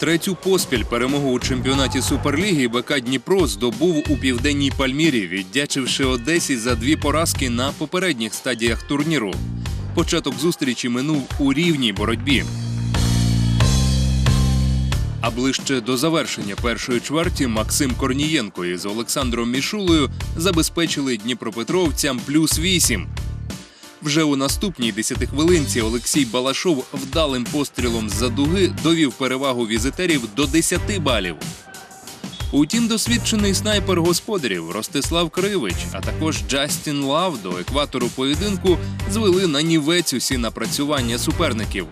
Третю поспіль перемогу у чемпіонаті Суперліги БК Дніпро здобув у південній Пальмірі, віддячивши Одесі за дві поразки на попередніх стадіях турніру. Початок зустрічі минув у рівній боротьбі. А ближче до завершення першої чверті Максим Корнієнко із Олександром Мішулею забезпечили дніпропетровцям плюс 8. Вже у наступній десятихвилинці Олексій Балашов вдалим пострілом з-за дуги довів перевагу візитерів до 10 балів. Утім, досвідчений снайпер господарів Ростислав Кривич, а також Джастін Лав до екватору поєдинку звели на нівець усі напрацювання суперників.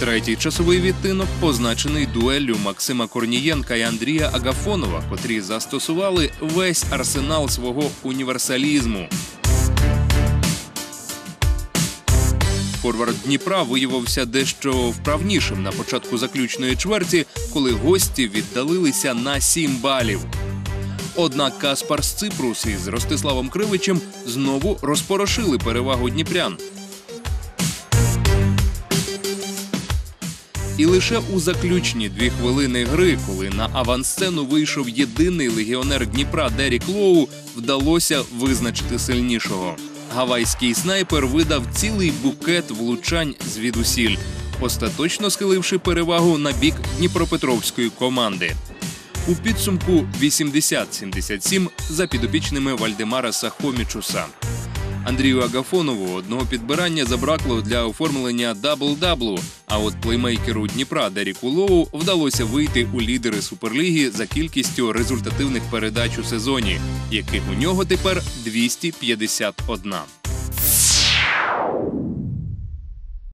Третій часовий відтинок позначений дуеллю Максима Корнієнка і Андрія Агафонова, котрі застосували весь арсенал свого універсалізму. Форвард Дніпра виявився дещо вправнішим на початку заключної чверті, коли гості віддалилися на 7 балів. Однак Каспар з із Ростиславом Кривичем знову розпорошили перевагу дніпрян. І лише у заключні дві хвилини гри, коли на авансцену вийшов єдиний легіонер Дніпра Дерік Лоу, вдалося визначити сильнішого. Гавайський снайпер видав цілий букет влучань звідусіль, остаточно схиливши перевагу на бік Дніпропетровської команди. У підсумку 80-77 за підопічними Вальдемара Сахомічуса. Андрію Агафонову одного підбирання забракло для оформлення дабл-даблу. А от плеймейкеру Дніпра Деріку Лоу вдалося вийти у лідери суперліги за кількістю результативних передач у сезоні, яких у нього тепер 251.